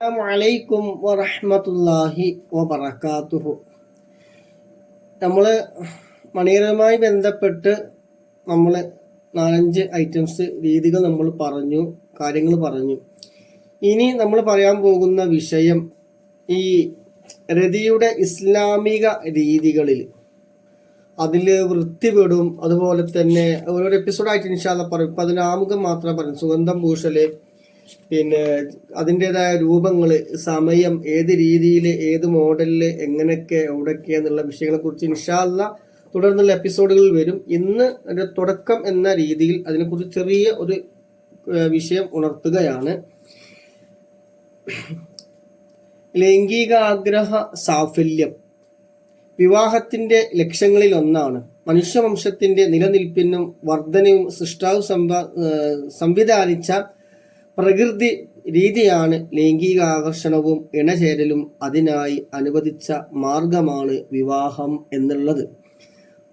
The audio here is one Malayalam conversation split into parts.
അലൈക്കും വറഹ്മത്തുള്ളാഹി വബറകാതുഹു. നമ്മൾ മണിയറുമായി ബന്ധപ്പെട്ട് നമ്മൾ നാലഞ്ച് ഐറ്റംസ് രീതികൾ നമ്മൾ പറഞ്ഞു കാര്യങ്ങൾ പറഞ്ഞു. ഇനി നമ്മൾ പറയാൻ പോകുന്ന വിഷയം ഈ രതിയുടെ ഇസ്ലാമിക രീതികളിൽ അതിൽ വൃത്തിപെടും അതുപോലെ തന്നെ ഓരോ എപ്പിസോഡായിട്ട് ഇൻഷാല്ല പറയും ഇപ്പം അതിന് ആമുഖം മാത്രമേ പറയും. സുഗന്ധം പൂശൽ പിന്നെ അതിന്റെതായ രൂപങ്ങൾ സമയം ഏത് രീതിയിൽ ഏത് മോഡലിൽ എങ്ങനെയൊക്കെ എവിടെയൊക്കെ എന്നുള്ള വിഷയങ്ങളെ കുറിച്ച് ഇൻഷാല്ല തുടർന്നുള്ള എപ്പിസോഡുകളിൽ വരും. ഇന്ന് ഒരു തുടക്കം എന്ന രീതിയിൽ അതിനെക്കുറിച്ച് ചെറിയ ഒരു വിഷയം ഉണർത്തുകയാണ്. ലൈംഗിക ആഗ്രഹ സാഫല്യം. വിവാഹത്തിന്റെ ലക്ഷ്യങ്ങളിൽ ഒന്നാണ്. മനുഷ്യവംശത്തിന്റെ നിലനിൽപ്പിനും വർധനയും സൃഷ്ടാവ് സംവ സംവിധാനിച്ച പ്രകൃതി രീതിയാണ് ലൈംഗിക ആകർഷണവും ഇണചേരലും അതിനായി അനുവദിച്ച മാർഗമാണ് വിവാഹം എന്നുള്ളത്.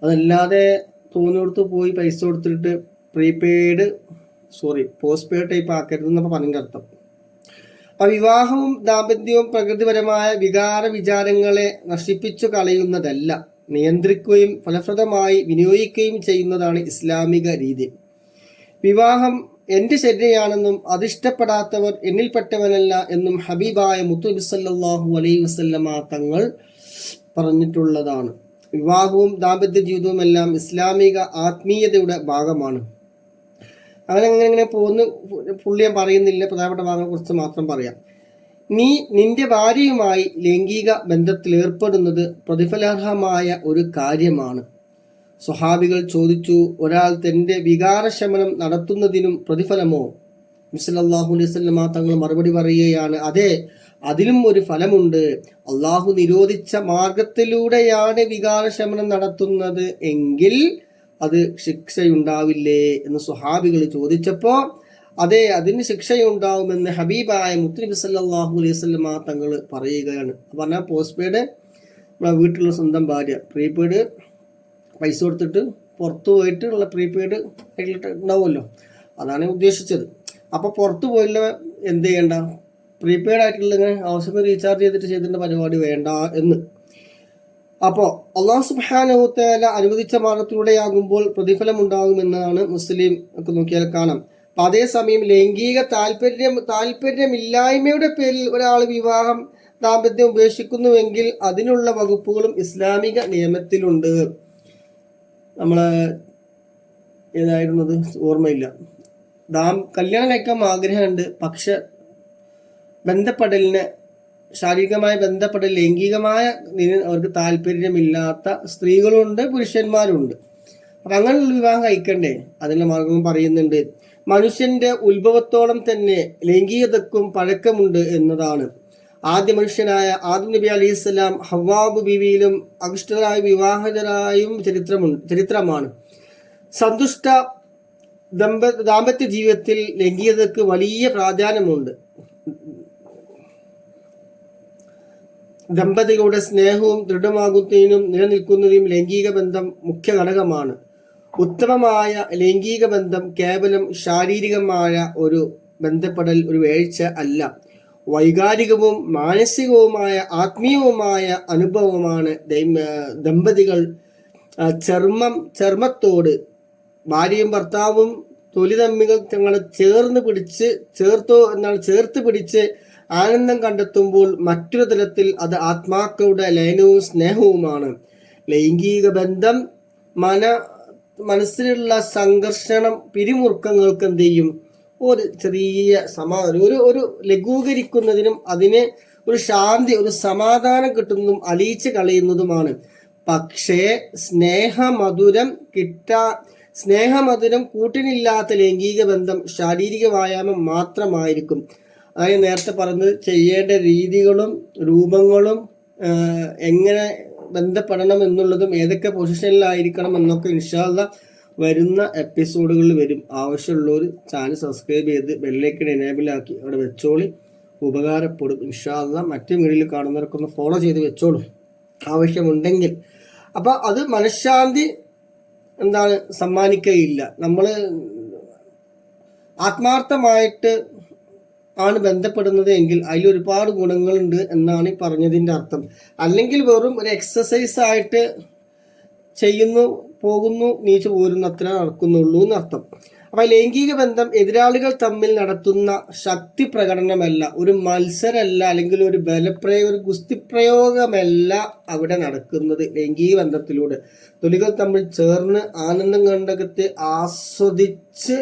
അതല്ലാതെ തോന്നിയെടുത്ത് പോയി പൈസ കൊടുത്തിട്ട് prepaid sorry postpaid type ആക്കരുത് എന്നപ്പോൾ പറഞ്ഞ അർത്ഥം. അപ്പൊ വിവാഹവും ദാമ്പത്യവും പ്രകൃതിപരമായ വികാര വിചാരങ്ങളെ നശിപ്പിച്ചു കളയുന്നതല്ല നിയന്ത്രിക്കുകയും ഫലപ്രദമായി വിനിയോഗിക്കുകയും ചെയ്യുന്നതാണ് ഇസ്ലാമിക രീതി. വിവാഹം എന്റെ ശരിയാണെന്നും അതിഷ്ടപ്പെടാത്തവർ എന്നിൽപ്പെട്ടവനല്ല എന്നും ഹബീബായ മുത്തുബി സല്ലാഹു അലൈ വസല്ലമ തങ്ങൾ പറഞ്ഞിട്ടുള്ളതാണ്. വിവാഹവും ദാമ്പത്യ ജീവിതവും എല്ലാം ഇസ്ലാമിക ആത്മീയതയുടെ ഭാഗമാണ്. അങ്ങനെ അങ്ങനെ ഇങ്ങനെ പോകുന്നു. പുള്ളി ഞാൻ പറയുന്നില്ല. പ്രധാനപ്പെട്ട ഭാഗങ്ങളെ കുറിച്ച് മാത്രം പറയാം. നീ നിന്റെ ഭാര്യയുമായി ലൈംഗിക ബന്ധത്തിൽ ഏർപ്പെടുന്നത് പ്രതിഫലാർഹമായ ഒരു കാര്യമാണ്. സ്വഹാബികൾ ചോദിച്ചു ഒരാൾ തന്റെ വികാരശമനം നടത്തുന്നതിനും പ്രതിഫലമോ? മിസലല്ലാഹു അലൈഹി സ്വല്ലമ തങ്ങൾ മറുപടി പറയുകയാണ് അതെ അതിലും ഒരു ഫലമുണ്ട്. അള്ളാഹു നിരോധിച്ച മാർഗത്തിലൂടെയാണ് വികാരശമനം നടത്തുന്നത് എങ്കിൽ അത് ശിക്ഷയുണ്ടാവില്ലേ? എന്ന് സുഹാബികൾ ചോദിച്ചപ്പോൾ അതെ അതിന് ശിക്ഷയുണ്ടാവുമെന്ന് ഹബീബായ മുത്തനബി സല്ലല്ലാഹു അലൈഹി തങ്ങൾ പറയുകയാണ്. പറഞ്ഞാൽ പോസ്റ്റ് പെയ്ഡ് നമ്മളെ വീട്ടിലുള്ള സ്വന്തം ഭാര്യ പ്രീപെയ്ഡ് പൈസ കൊടുത്തിട്ട് പുറത്തു പോയിട്ട് ഉള്ള പ്രീപെയ്ഡ് ആയിട്ട് ഉണ്ടാവുമല്ലോ. അതാണ് ഉദ്ദേശിച്ചത്. അപ്പോൾ പുറത്തു പോയില്ല എന്ത് ചെയ്യണ്ട? പ്രീപെയ്ഡ് ആയിട്ടുള്ള ഇങ്ങനെ റീചാർജ് ചെയ്തിട്ട് ചെയ്തിട്ട് പരിപാടി വേണ്ട എന്ന്. അപ്പോൾ അള്ളാഹു സുബാനഹുത്തേല അനുവദിച്ച മാർഗത്തിലൂടെയാകുമ്പോൾ പ്രതിഫലം ഉണ്ടാകുമെന്നാണ് മുസ്ലിം ഒക്കെ നോക്കിയാൽ കാണാം. അപ്പം അതേസമയം ലൈംഗിക താല്പര്യം താല്പര്യമില്ലായ്മയുടെ പേരിൽ ഒരാൾ വിവാഹം ദാമ്പത്യം ഉപേക്ഷിക്കുന്നുവെങ്കിൽ അതിനുള്ള വകുപ്പുകളും ഇസ്ലാമിക നിയമത്തിലുണ്ട്. നമ്മളെ ഏതായിരുന്നത്? ഓർമ്മയില്ല. ദാം കല്യാണം കഴിക്കാൻ ആഗ്രഹമുണ്ട്. പക്ഷെ ബന്ധപ്പെടലിന് ശാരീരികമായ ബന്ധപ്പെടൽ ലൈംഗികമായ അവർക്ക് താല്പര്യമില്ലാത്ത സ്ത്രീകളുണ്ട് പുരുഷന്മാരുണ്ട്. അപ്പൊ അങ്ങനെയുള്ള വിവാഹം കഴിക്കണ്ടേ? അതിനുള്ള മാർഗം പറയുന്നുണ്ട്. മനുഷ്യന്റെ ഉത്ഭവത്തോളം തന്നെ ലൈംഗികതക്കും പഴക്കമുണ്ട് എന്നതാണ്. ആദ്യ മനുഷ്യനായ ആദം നബി അലി ഇസ്ലാം ഹവാബ് ബിവിയിലും അഗുഷ്ടരായ വിവാഹിതരായും ചരിത്രമുണ്ട് ചരിത്രമാണ്. സന്തുഷ്ട ദമ്പ ദാമ്പത്യ ജീവിതത്തിൽ ലൈംഗികതയ്ക്ക് വലിയ പ്രാധാന്യമുണ്ട്. ദമ്പതികളുടെ സ്നേഹവും ദൃഢമാകുന്നതിനും നിലനിൽക്കുന്നതിനും ലൈംഗിക ബന്ധം മുഖ്യ ഘടകമാണ്. ഉത്തമമായ ലൈംഗിക ബന്ധം കേവലം ശാരീരികമായ ഒരു ബന്ധപ്പെടൽ ഒരു വേഴ്ച അല്ല. വൈകാരികവും മാനസികവുമായ ആത്മീയവുമായ അനുഭവമാണ് ദമ്പതികൾ ചർമ്മം ചർമ്മത്തോട് ഭാര്യയും ഭർത്താവും തൊലി തങ്ങളെ ചേർന്ന് പിടിച്ച് ചേർത്തോ എന്നാൽ ചേർത്ത് പിടിച്ച് ആനന്ദം കണ്ടെത്തുമ്പോൾ മറ്റൊരു തലത്തിൽ അത് ആത്മാക്കളുടെ ലയനവും സ്നേഹവുമാണ്. ലൈംഗിക ബന്ധം മന മനസ്സിലുള്ള സംഘർഷണം പിരിമുറുക്കങ്ങൾക്ക് എന്ത് ചെയ്യും? ഒരു ചെറിയ സമാധാനം ഒരു ഒരു ലഘൂകരിക്കുന്നതിനും അതിനെ ഒരു ശാന്തി ഒരു സമാധാനം കിട്ടുന്നതും അലിയിച്ച് കളയുന്നതുമാണ്. പക്ഷേ സ്നേഹമധുരം കിട്ടാ സ്നേഹമധുരം കൂട്ടിനില്ലാത്ത ലൈംഗിക ബന്ധം ശാരീരിക വ്യായാമം മാത്രമായിരിക്കും. അതായത് നേരത്തെ പറഞ്ഞത് ചെയ്യേണ്ട രീതികളും രൂപങ്ങളും എങ്ങനെ ബന്ധപ്പെടണം എന്നുള്ളതും ഏതൊക്കെ പൊസിഷനിലായിരിക്കണം എന്നൊക്കെ ഇൻഷാല്ല വരുന്ന എപ്പിസോഡുകളിൽ വരും. ആവശ്യമുള്ളവർ ചാനൽ സബ്സ്ക്രൈബ് ചെയ്ത് ബെല്ലേക്കൻ എനേബിൾ ആക്കി അവിടെ വെച്ചോളി. ഉപകാരപ്പെടും. ഇൻഷാല്ല മറ്റു വീഡിയോയിൽ കാണുന്നവർക്കൊന്ന് ഫോളോ ചെയ്ത് വെച്ചോളൂ. ആവശ്യമുണ്ടെങ്കിൽ. അപ്പോൾ അത് മനഃശാന്തി എന്താണ് സമ്മാനിക്കുകയില്ല. നമ്മൾ ആത്മാർത്ഥമായിട്ട് ആണ് ബന്ധപ്പെടുന്നത് എങ്കിൽ അതിൽ ഒരുപാട് ഗുണങ്ങളുണ്ട് എന്നാണ് ഈ പറഞ്ഞതിന്റെ അർത്ഥം. അല്ലെങ്കിൽ വെറും ഒരു എക്സസൈസ് ആയിട്ട് ചെയ്യുന്നു പോകുന്നു നീച്ചു പോരുന്നു അത്ര നടക്കുന്നുള്ളൂ എന്നർത്ഥം. അപ്പൊ ലൈംഗിക ബന്ധം എതിരാളികൾ തമ്മിൽ നടത്തുന്ന ശക്തി പ്രകടനമല്ല ഒരു മത്സരമല്ല അല്ലെങ്കിൽ ഒരു ബലപ്രയോഗ ഒരു ഗുസ്തിപ്രയോഗമല്ല അവിടെ നടക്കുന്നത് ലൈംഗിക ബന്ധത്തിലൂടെ. തൊലികൾ തമ്മിൽ ചേർന്ന് ആനന്ദം കണ്ടകത്ത് ആസ്വദിച്ച്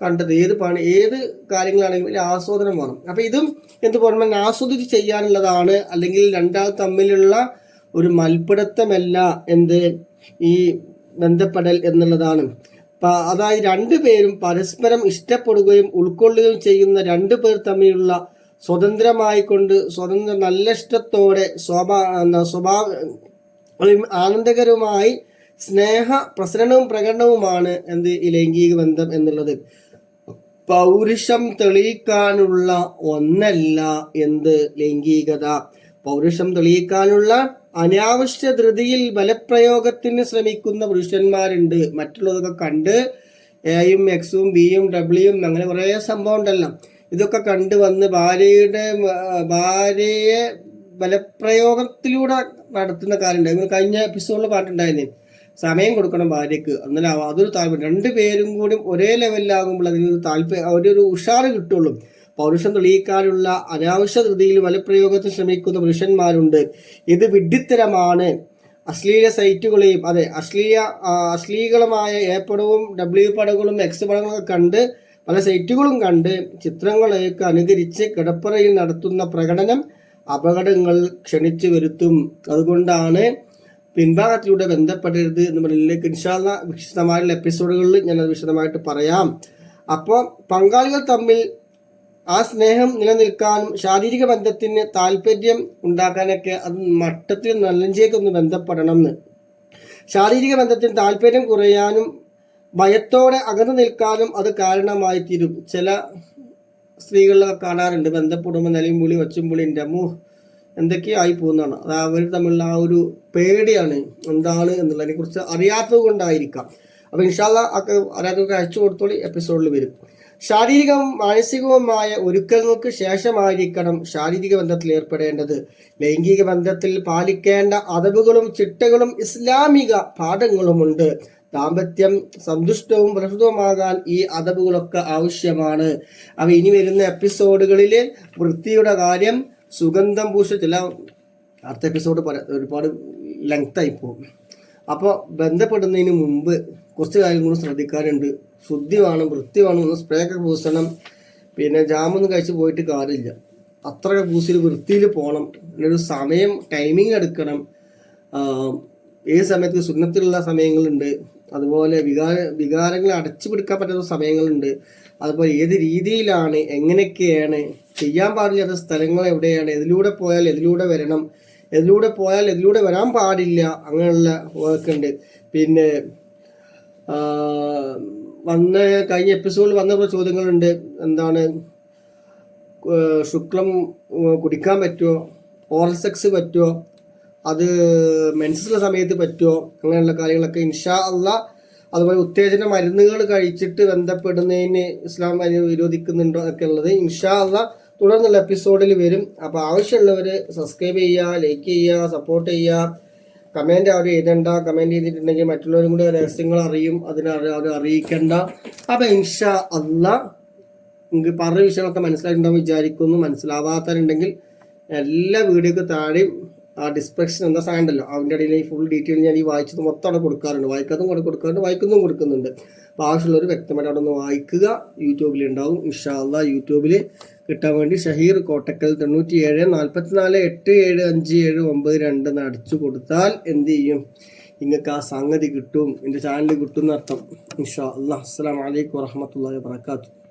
കണ്ടത് ഏത് പണി ഏത് കാര്യങ്ങളാണെങ്കിലും ആസ്വാദനം വേണം. അപ്പൊ ഇതും എന്ത് പറഞ്ഞാൽ ആസ്വദിച്ച് ചെയ്യാനുള്ളതാണ് അല്ലെങ്കിൽ രണ്ടാൾ തമ്മിലുള്ള ഒരു മൽപ്പിടുത്തമല്ല എന്ത് ഈ ബന്ധപ്പെടൽ എന്നുള്ളതാണ്. അതായത് രണ്ടു പേരും പരസ്പരം ഇഷ്ടപ്പെടുകയും ഉൾക്കൊള്ളുകയും ചെയ്യുന്ന രണ്ടു പേർ തമ്മിലുള്ള സ്വതന്ത്രമായി കൊണ്ട് സ്വതന്ത്ര നല്ല ഇഷ്ടത്തോടെ സ്വഭാ സ്വഭാവ ആനന്ദകരവുമായി സ്നേഹ പ്രസരണവും പ്രകടനവുമാണ് എന്ത് ഈ ലൈംഗിക ബന്ധം എന്നുള്ളത്. പൗരുഷം തെളിയിക്കാനുള്ള ഒന്നല്ല എന്ത് ലൈംഗികത. പൗരുഷം തെളിയിക്കാനുള്ള അനാവശ്യ ധൃതിയിൽ ബലപ്രയോഗത്തിന് ശ്രമിക്കുന്ന പുരുഷന്മാരുണ്ട്. മറ്റുള്ളതൊക്കെ കണ്ട് എയും എക്സും ബിയും ഡബ്ല്യൂയും അങ്ങനെ കുറേ സംഭവം ഉണ്ടല്ലോ ഇതൊക്കെ കണ്ട് വന്ന് ഭാര്യയുടെ ഭാര്യയെ ബലപ്രയോഗത്തിലൂടെ നടത്തുന്ന കാര്യം കഴിഞ്ഞ എപ്പിസോഡിൽ പാട്ടുണ്ടായിരുന്നു സമയം കൊടുക്കണം ഭാര്യക്ക്. എന്നാലും അതൊരു താല്പര്യം. രണ്ടുപേരും കൂടി ഒരേ ലെവലിലാകുമ്പോൾ അതിനൊരു താല്പര്യം ഒരു ഉഷാറ് കിട്ടുള്ളൂ. പൗരുഷം തെളിയിക്കാനുള്ള അനാവശ്യ ധൃതിയിൽ വലപ്രയോഗത്തിൽ ശ്രമിക്കുന്ന പുരുഷന്മാരുണ്ട്. ഇത് വിഡ്ഢിത്തരമാണ്. അശ്ലീല സൈറ്റുകളെയും അതെ അശ്ലീല അശ്ലീകളമായ എ പടവും ഡബ്ല്യു പടങ്ങളും എക്സ് പടങ്ങളൊക്കെ കണ്ട് പല സൈറ്റുകളും കണ്ട് ചിത്രങ്ങളെയൊക്കെ അനുകരിച്ച് കിടപ്പറയിൽ നടത്തുന്ന പ്രകടനം അപകടങ്ങൾ ക്ഷണിച്ചു വരുത്തും. അതുകൊണ്ടാണ് പിൻഭാഗത്തിലൂടെ ബന്ധപ്പെടരുത് എന്ന് പറയുന്നതിലേക്ക് ഇൻഷാല്ല വിശദമായുള്ള എപ്പിസോഡുകളിൽ ഞാൻ അത് വിശദമായിട്ട് പറയാം. അപ്പോൾ പങ്കാളികൾ തമ്മിൽ ആ സ്നേഹം നിലനിൽക്കാനും ശാരീരിക ബന്ധത്തിന് താല്പര്യം ഉണ്ടാക്കാനൊക്കെ അത് മട്ടത്തിൽ നല്ലഞ്ചേക്കൊന്ന് ബന്ധപ്പെടണം എന്ന് ശാരീരിക ബന്ധത്തിന് താല്പര്യം കുറയാനും ഭയത്തോടെ അകന്നു നിൽക്കാനും അത് കാരണമായി തീരും. ചില സ്ത്രീകളിലൊക്കെ കാണാറുണ്ട് ബന്ധപ്പെടുമ്പോൾ നിലയും പുളി വച്ചും പുളിന്റെ അമ്മു എന്തൊക്കെയോ ആയി പോകുന്നതാണ്. അത് അവർ തമ്മിലുള്ള ആ ഒരു പേടിയാണ് എന്താണ് എന്നുള്ളതിനെ കുറിച്ച് അറിയാത്തത് കൊണ്ടായിരിക്കാം. അപ്പോൾ ഇൻഷാല്ല ഒക്കെ അറിയാത്തവർക്ക് അയച്ചു കൊടുത്തോളി എപ്പിസോഡിൽ വരും. ശാരീരികവും മാനസികവുമായ ഒരുക്കങ്ങൾക്ക് ശേഷമായിരിക്കണം ശാരീരിക ബന്ധത്തിൽ ഏർപ്പെടേണ്ടത്. ലൈംഗിക ബന്ധത്തിൽ പാലിക്കേണ്ട അതവുകളും ചിട്ടകളും ഇസ്ലാമിക പാഠങ്ങളുമുണ്ട്. ദാമ്പത്യം സന്തുഷ്ടവും പ്രസുതവുമാകാൻ ഈ അതവുകളൊക്കെ ആവശ്യമാണ്. അവ ഇനി വരുന്ന എപ്പിസോഡുകളിൽ വൃത്തിയുടെ കാര്യം സുഗന്ധം പൂശ ചില അടുത്ത എപ്പിസോഡ് ഒരുപാട് ലെങ്തായി പോകും. അപ്പോൾ ബന്ധപ്പെടുന്നതിന് മുമ്പ് കുറച്ച് കാര്യങ്ങളും ശ്രദ്ധിക്കാറുണ്ട് ശുദ്ധി വേണം വൃത്തി വേണം ഒന്ന് സ്പ്രേ ഒക്കെ പൂസണം. പിന്നെ ജാമൊന്നും കഴിച്ച് പോയിട്ട് കാര്യമില്ല. അത്ര പൂസിൽ വൃത്തിയിൽ പോകണം ഒരു സമയം ടൈമിങ് എടുക്കണം. ഏത് സമയത്ത് സുന്നത്തിലുള്ള സമയങ്ങളുണ്ട്. അതുപോലെ വികാര വികാരങ്ങൾ അടച്ചു പിടിക്കാൻ പറ്റുന്ന സമയങ്ങളുണ്ട്. അതുപോലെ ഏത് രീതിയിലാണ് എങ്ങനെയൊക്കെയാണ് ചെയ്യാൻ പാടില്ലാത്ത സ്ഥലങ്ങൾ എവിടെയാണ് എതിലൂടെ പോയാൽ എതിലൂടെ വരണം എതിലൂടെ പോയാൽ എതിലൂടെ വരാൻ പാടില്ല അങ്ങനെയുള്ള വർക്ക് ഉണ്ട്. പിന്നെ വന്ന കഴിഞ്ഞ എപ്പിസോഡിൽ വന്ന ചോദ്യങ്ങളുണ്ട്. എന്താണ് ശുക്ലം കുടിക്കാൻ പറ്റുമോ ഓറൽ സെക്സ് പറ്റുമോ അത് മെൻസസിലെ സമയത്ത് പറ്റുമോ അങ്ങനെയുള്ള കാര്യങ്ങളൊക്കെ ഇൻഷാ അല്ല അതുപോലെ ഉത്തേജന മരുന്നുകൾ കഴിച്ചിട്ട് ബന്ധപ്പെടുന്നതിന് ഇസ്ലാം വിരോധിക്കുന്നുണ്ടോ ഒക്കെ ഉള്ളത് ഇൻഷാ അല്ല തുടർന്നുള്ള എപ്പിസോഡിൽ വരും. അപ്പോൾ ആവശ്യമുള്ളവർ സബ്സ്ക്രൈബ് ചെയ്യുക ലൈക്ക് ചെയ്യുക സപ്പോർട്ട് ചെയ്യുക. കമന്റ് അവർ എഴുതണ്ട കമന്റ് ചെയ്തിട്ടുണ്ടെങ്കിൽ മറ്റുള്ളവരും കൂടി രഹസ്യങ്ങൾ അറിയും അതിനെ അവർ അറിയിക്കണ്ട. അപ്പം ഇൻഷാ അല്ല നിങ്ങൾക്ക് പറഞ്ഞ വിഷയങ്ങളൊക്കെ മനസ്സിലായിട്ടുണ്ടാവും വിചാരിക്കുന്നു. മനസ്സിലാവാത്തവരുണ്ടെങ്കിൽ എല്ലാ വീഡിയോക്ക് താഴെയും ആ ഡിസ്ക്രിപ്ഷൻ എന്താ സാധനം അതിന്റെ ഇടയിൽ ഫുൾ ഡീറ്റെയിൽ ഞാൻ ഈ വായിച്ചത് മൊത്തം അവിടെ കൊടുക്കാറുണ്ട്. വായിക്കാതും കൂടെ കൊടുക്കാറുണ്ട് വായിക്കുന്നതും കൊടുക്കുന്നുണ്ട്. ആവശ്യമുള്ളവർ വ്യക്തമായിട്ട് അവിടെ ഒന്ന് വായിക്കുക. യൂട്യൂബിൽ ഉണ്ടാവും. ഇൻഷാ അല്ല യൂട്യൂബിൽ കിട്ടാൻ വേണ്ടി ഷഹീർ കോട്ടക്കൽ തൊണ്ണൂറ്റി ഏഴ് നാൽപ്പത്തിനാല് എട്ട് ഏഴ് അഞ്ച് ഏഴ് ഒമ്പത് രണ്ട് എന്ന് അടിച്ചു കൊടുത്താൽ എന്ത് ചെയ്യും? നിങ്ങൾക്ക് ആ സംഗതി കിട്ടും. എന്റെ ചാനൽ കിട്ടും എന്നർത്ഥം. ഇൻഷാ അല്ലാ. അസ്സാം വലൈക്കും വാഹമത്തല്ലാ വാത്തു